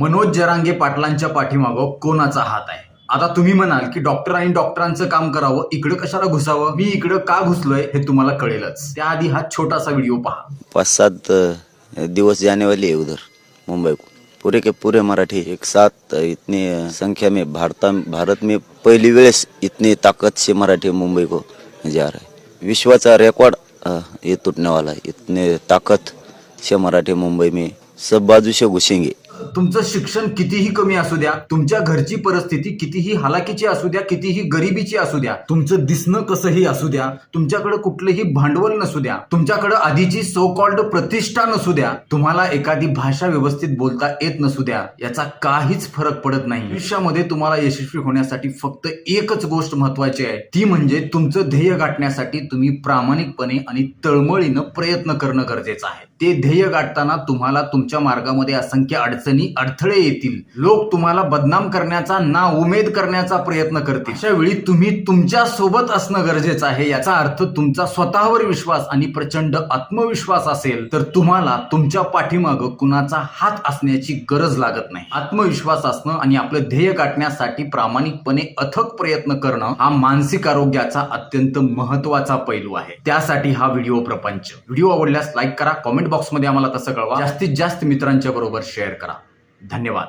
मनोज जरांगे पाटलांच्या पाठीमागं कोणाचा हात आहे? आता तुम्ही म्हणाल की डॉक्टर आणि डॉक्टरांचं काम करावं इकडं कशाला घुसावं? मी इकडं का घुसलोय हे तुम्हाला कळेलच. त्याआधी हा छोटासा व्हिडिओ पहा. पाच सात दिवस जाने आहे है उधर मुंबई. को पूरे के पूरे मराठी. एक साथ इतनी संख्या में भारत भारत में पहली वेळेस इतनी ताकत से मराठी मुंबई को जा रहा है. विश्वाचा रेकॉर्ड ये टूटने वाला है इतने ताकत से मराठी मुंबई में सब बाजू से घुसेंगे. तुमचं शिक्षण कितीही कमी असू द्या तुमच्या घरची परिस्थिती कितीही हालाकीची असू द्या कितीही गरिबीची असू द्या तुमचं दिसणं कसंही असू द्या तुमच्याकडे कुठलंही भांडवल नसू द्या तुमच्याकडे आधीची सो कॉल्ड प्रतिष्ठा नसू द्या तुम्हाला एखादी भाषा व्यवस्थित बोलता येत नसू द्या याचा काहीच फरक पडत नाही. आयुष्यामध्ये तुम्हाला यशस्वी होण्यासाठी फक्त एकच गोष्ट महत्वाची आहे ती म्हणजे तुमचं ध्येय गाठण्यासाठी तुम्ही प्रामाणिकपणे आणि तळमळीनं प्रयत्न करणं गरजेचं आहे. ते ध्येय गाठताना तुम्हाला तुमच्या मार्गामध्ये असंख्य अडचणी अडथळे येतील. लोक तुम्हाला बदनाम करण्याचा ना उमेद करण्याचा प्रयत्न करतील. अशा वेळी तुम्ही तुमच्यासोबत असणं गरजेचं आहे याचा अर्थ तुमचा स्वतःवर विश्वास आणि प्रचंड आत्मविश्वास असेल तर तुम्हाला तुमच्या पाठीमागं कुणाचा हात असण्याची गरज लागत नाही. आत्मविश्वास असणं आणि आपलं ध्येय गाठण्यासाठी प्रामाणिकपणे अथक प्रयत्न करणं हा मानसिक आरोग्याचा अत्यंत महत्त्वाचा पैलू आहे. त्यासाठी हा व्हिडिओ प्रपंच. व्हिडिओ आवडल्यास लाईक करा कॉमेंट कमेंट बॉक्समध्ये आम्हाला तसं कळवा. जास्तीत जास्त मित्रांच्या बरोबर शेअर करा. धन्यवाद.